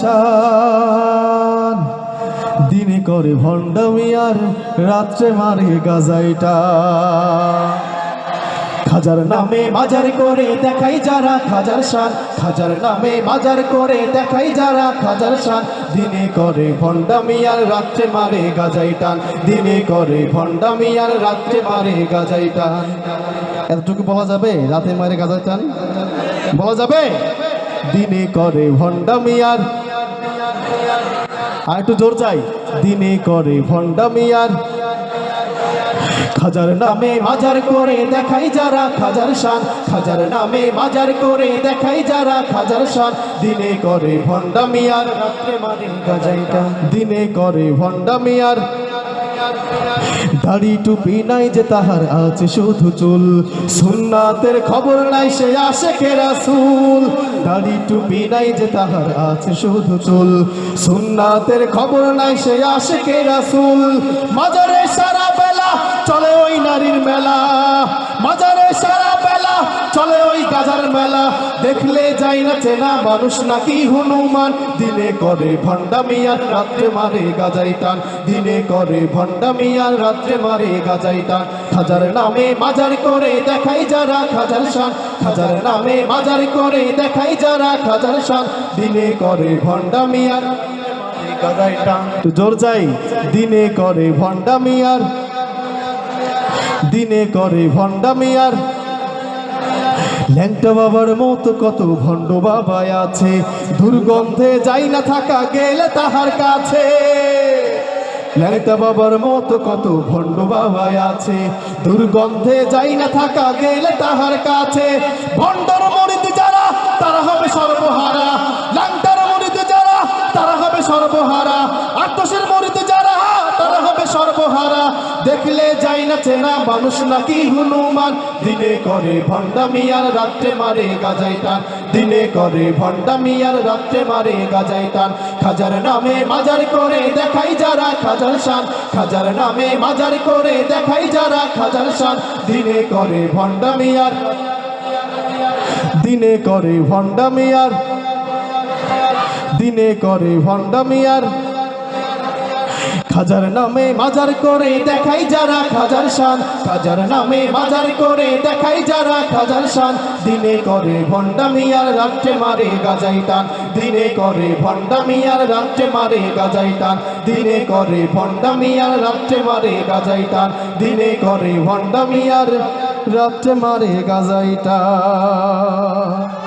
শান দিনে করে ভণ্ডামি আর রাত্রে মারে গাজাইটা। খাজার নামে মাজার করে দেখাই যারা খাজার শান খাজার নামে মাজার করে দেখাই যারা খাজার শান দিনে করে ভণ্ডামি আর রাত্রে মারে গাজাই টান দিনে করে ভণ্ডামি আর রাত্রে মারে গাজাই টান এতটুকু বলা যাবে? রাতে মারে গাজাই টান বলা যাবে? দিনে করে ভণ্ডামি আর আর একটু জোর চাই। দিনে করে ভণ্ডামি আর খাজার নামে মাজার করে দেখাই যারা খাজার শান। খাজার নামে মাজার করে দেখাই যারা খাজার শান। দিনে করে ভণ্ডামিয়ার রাত্রে মানে গাজাইটা। দিনে করে ভণ্ডামিয়ার দাড়ি টুপি নাই যে তাহার আছে শুধু চুল। সুন্নাতের খবর নাই সে আসে কেরাসুল দাড়ি টুপি নাই যে তাহার আছে শুধু চুল। সুন্নাতের খবর নাই সে আসে কেরাসুল মাজারে সারা বেলা চলে ওই নারীর মেলা। মাজারে সারা বেলা চলে গাজার মেলা দেখলে যাই না চেনা মানুষ নাকি হনুমান। দিনে করে ভণ্ডামিয়ার রাত্রে মারে গাজাই টান। দিনে করে ভণ্ডামিয়ার রাত্রে মারে গাজাই টান। খাজার নামে মাজার করে দেখাই যারা খাজার শান। খাজার নামে মাজার করে দেখাই যারা খাজার শান। দিনে করে টান। তো জোর যাই। দিনে করে ভণ্ডামিয়ার দিনে করে ভণ্ডামিয়ার ল্যাংটা বাবার মতো কত ভণ্ড বাবা আছে। দুর্গন্ধে যাই না থাকা গেলে তাহার কাছে। ল্যাংটা বাবার মতো কত ভণ্ড বাবা আছে। দুর্গন্ধে যাই না থাকা গেলে তাহার কাছে। ভণ্ডর মরিদ যারা, তারা হবে সর্বহারা। ল্যাংটার মরিদ যারা, তারা হবে সর্বহারা। দেখলে যাই না চেনা মানুষ নাকি হনুমান। দিনে করে ভণ্ডামিয়ার রাত্রে মারে গাজাই টান দিনে করে ভণ্ডামিয়ার রাত্রে মারে গাজাই টান খাজার নামে মাজার করে দেখাই যারা খাজার শান। খাজার নামে মাজার করে দেখাই যারা খাজার শান। দিনে করে ভণ্ডামিয়ার দিনে করে ভণ্ডামিয়ার দিনে করে ভণ্ডামিয়ার খাজার নামে মাজার করে দেখাই যারা খাজার শান। খাজার নামে মাজার করে দেখাই যারা খাজার শান। দিনে করে ভণ্ডামিয়ার রাত্রে মারে গাজাই টান। দিনে করে ভণ্ডামিয়ার রাত্রে মারে গাজাই টান। দিনে করে ভণ্ডামিয়ার রাত্রে মারে গাজাই টান। দিনে করে ভণ্ডামিয়ার রাত্রে মারে গাজাই টান।